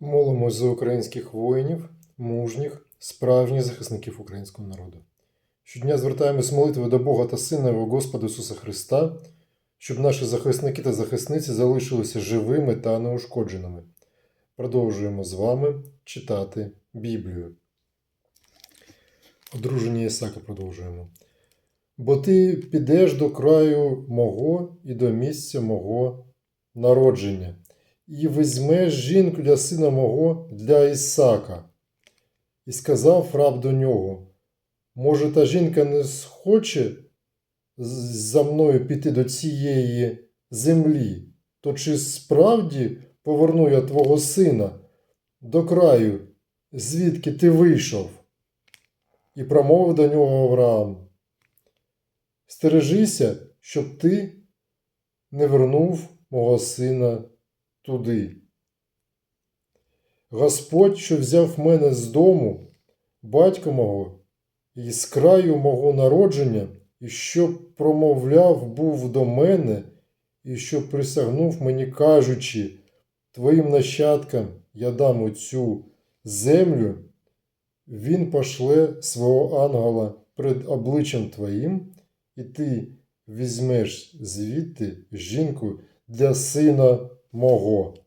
Молимось за українських воїнів, мужніх, справжніх захисників українського народу. Щодня звертаємось молитвою до Бога та Сина Його Господа Ісуса Христа, щоб наші захисники та захисниці залишилися живими та неушкодженими. Продовжуємо з вами читати Біблію. Одруження Ісака продовжуємо. Бо ти підеш до краю мого і до місця мого народження, і візьмеш жінку для сина мого для Ісака. І сказав раб до нього: Може, та жінка не схоче за мною піти до цієї землі, то чи справді поверну я твого сина до краю, звідки ти вийшов? І промовив до нього Авраам. Стережися, щоб ти не вернув мого сина туди. Господь, що взяв мене з дому, батька мого, і з краю мого народження, і що промовляв був до мене, і що присягнув мені, кажучи, твоїм нащадкам я дам оцю землю, він пошле свого ангела перед обличчям твоїм, і ти візьмеш звідти жінку для сина мого.